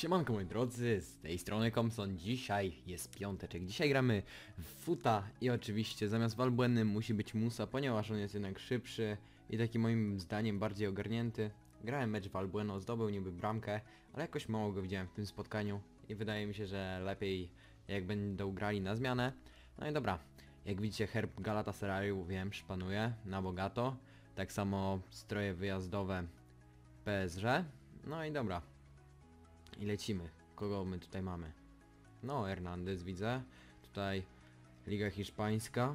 Siemanko moi drodzy, z tej strony Komson, dzisiaj jest piąteczek, dzisiaj gramy w Futa i oczywiście zamiast Walbłenny musi być Musa, ponieważ on jest jednak szybszy i taki moim zdaniem bardziej ogarnięty. Grałem mecz Valbueno, zdobył niby bramkę, ale jakoś mało go widziałem w tym spotkaniu i wydaje mi się, że lepiej jak będą grali na zmianę. No i dobra, jak widzicie herb Galatasaray'u wiem, szpanuje na bogato, tak samo stroje wyjazdowe PSG, no i dobra, i lecimy. Kogo my tutaj mamy? No, Hernandez widzę. Tutaj Liga Hiszpańska.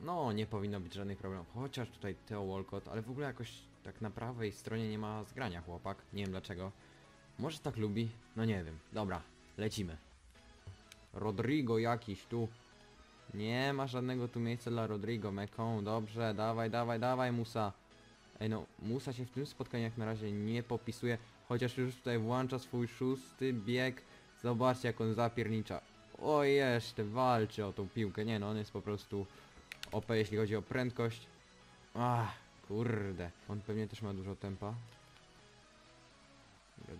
No, nie powinno być żadnych problemów. Chociaż tutaj Theo Walcott, ale w ogóle jakoś tak na prawej stronie nie ma zgrania chłopak. Nie wiem dlaczego. Może tak lubi? No nie wiem. Dobra, lecimy. Rodrigo jakiś tu. Nie ma żadnego tu miejsca dla Rodrigo. Mekon, dobrze, dawaj, dawaj, dawaj Musa. Ej no, Musa się w tym spotkaniu jak na razie nie popisuje, chociaż już tutaj włącza swój szósty bieg. Zobaczcie jak on zapiernicza. O jeszcze walczy o tą piłkę. Nie no, on jest po prostu OP jeśli chodzi o prędkość. Ach, kurde. On pewnie też ma dużo tempa.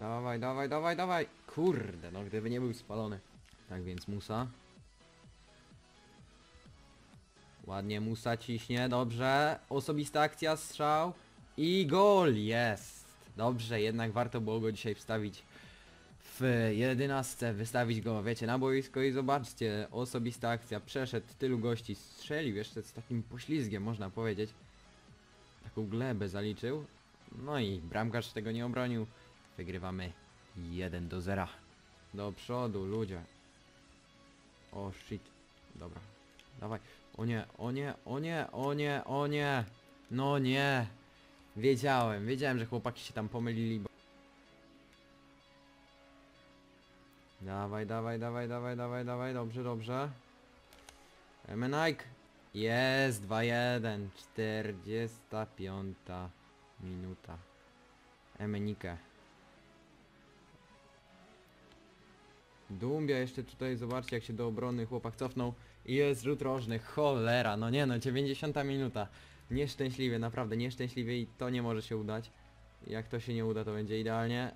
Dawaj, dawaj, dawaj, dawaj. Kurde, no gdyby nie był spalony. Tak więc Musa. Ładnie Musa ciśnie, dobrze. Osobista akcja, strzał. I gol, jest. Dobrze, jednak warto było go dzisiaj wstawić w jedenastce, wystawić go, wiecie, na boisko i zobaczcie, osobista akcja, przeszedł, tylu gości, strzelił jeszcze z takim poślizgiem, można powiedzieć. Taką glebę zaliczył. No i bramkarz tego nie obronił. Wygrywamy 1 do 0. Do przodu, ludzie. O shit. Dobra. Dawaj. O nie, o nie, o nie, o nie, o nie. No nie. Wiedziałem, wiedziałem, że chłopaki się tam pomylili. Bo... Dawaj, dawaj, dawaj, dawaj, dawaj, dawaj, dobrze, dobrze. Emenike. Jest 2-1, 45 minuta. Emenike. Dumbia jeszcze tutaj, zobaczcie jak się do obrony chłopak cofnął i jest rzut rożny, cholera, no nie no, 90 minuta. Nieszczęśliwie, naprawdę nieszczęśliwie i to nie może się udać. Jak to się nie uda, to będzie idealnie.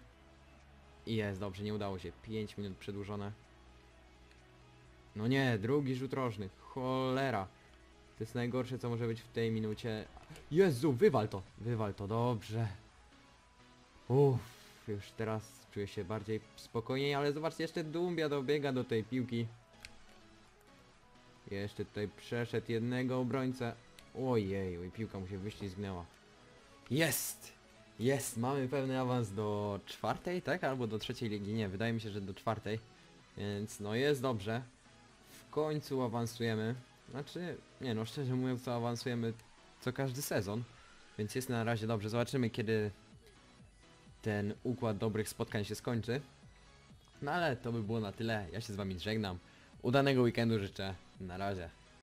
I jest, dobrze, nie udało się. 5 minut przedłużone. No nie, drugi rzut rożny, cholera. To jest najgorsze, co może być w tej minucie. Jezu, wywal to, wywal to, dobrze. Uff, już teraz czuję się bardziej spokojniej, ale zobaczcie, jeszcze Dumbia dobiega do tej piłki. Jeszcze tutaj przeszedł jednego obrońcę. Ojej, oj, piłka mu się wyślizgnęła. Jest! Jest! Mamy pewny awans do czwartej, tak? Albo do trzeciej ligi, nie, wydaje mi się, że do czwartej. Więc no jest dobrze. W końcu awansujemy. Znaczy, nie no, szczerze mówiąc, to awansujemy co każdy sezon. Więc jest na razie dobrze. Zobaczymy, kiedy ten układ dobrych spotkań się skończy. No ale to by było na tyle. Ja się z wami żegnam. Udanego weekendu życzę. Na razie.